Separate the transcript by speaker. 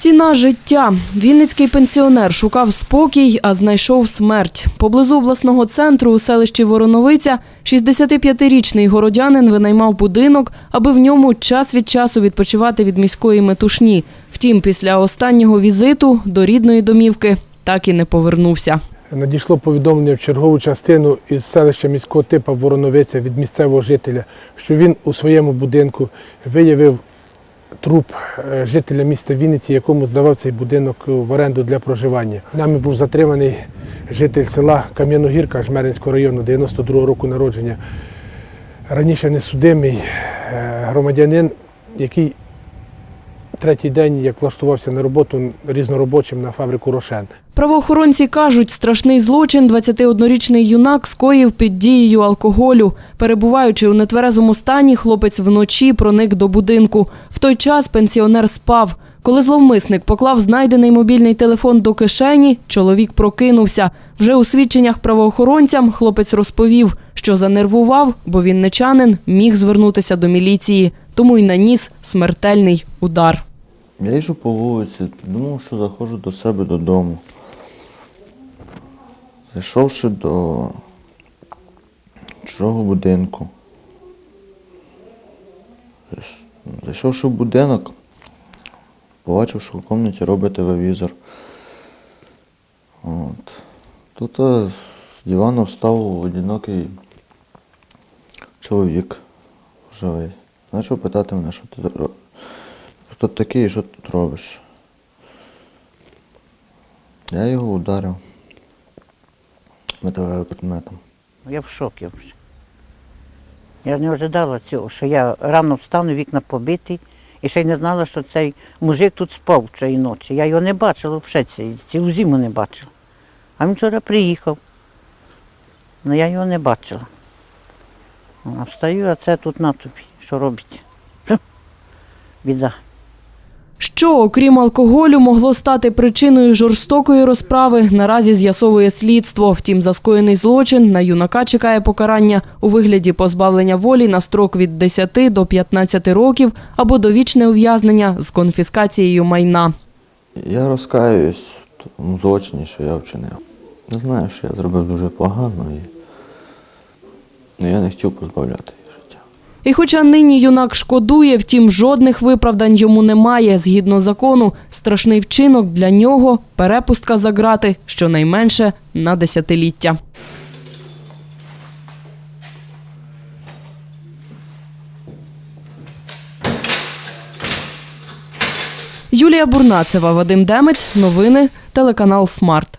Speaker 1: Ціна життя. Вінницький пенсіонер шукав спокій, а знайшов смерть. Поблизу обласного центру у селищі Вороновиця 65-річний городянин винаймав будинок, аби в ньому час від часу відпочивати від міської метушні. Втім, після останнього візиту до рідної домівки так і не повернувся.
Speaker 2: Надійшло повідомлення в чергову частину із селища міського типу Вороновиця від місцевого жителя, що він у своєму будинку виявив труп е, жителя міста Вінниці, якому здавав цей будинок в оренду для проживання. Нами був затриманий житель села Кам'яногірка Жмеринського району 92-го року народження. Раніше несудимий е, громадянин, який третій день, як влаштувався на роботу різноробочим на фабрику Рошен.
Speaker 1: Правоохоронці кажуть, страшний злочин 21-річний юнак скоїв під дією алкоголю. Перебуваючи у нетверезому стані, хлопець вночі проник до будинку. В той час пенсіонер спав. Коли зловмисник поклав знайдений мобільний телефон до кишені, чоловік прокинувся. Вже у свідченнях правоохоронцям хлопець розповів, що занервував, бо вінничанин міг звернутися до міліції, тому й наніс смертельний удар.
Speaker 3: Я їжджу по вулиці, думав, що заходжу до себе додому. Зайшовши до чужого будинку. Зайшовши в будинок, побачив, що в кімнаті робить телевізор. От. Тут е, з дивану встав одинокий чоловік живий. Почав питати мене, що ти Хто такий що тут робиш? Я його ударив металевим предметом.
Speaker 4: Я в шокі. Я ж не ожидала цього, що я рано встану, вікна побиті, і ще й не знала, що цей мужик тут спав цієї ночі. Я його не бачила взагалі, ці- цілу зиму не бачила. А він вчора приїхав. але я його не бачила. А встаю, а це тут на тобі. Що робиться? Біда.
Speaker 1: Що, окрім алкоголю, могло стати причиною жорстокої розправи, наразі з'ясовує слідство. Втім, за скоєний злочин на юнака чекає покарання у вигляді позбавлення волі на строк від 10 до 15 років або довічне ув'язнення з конфіскацією майна.
Speaker 3: Я розкаюсь в тому злочині, що я вчинив. Я знаю, що я зробив дуже погано і я не хотів позбавляти.
Speaker 1: І хоча нині юнак шкодує, втім жодних виправдань йому немає. Згідно закону, страшний вчинок для нього перепустка за грати щонайменше на десятиліття. Юлія Бурнацева, Вадим Демець. Новини. Телеканал Смарт.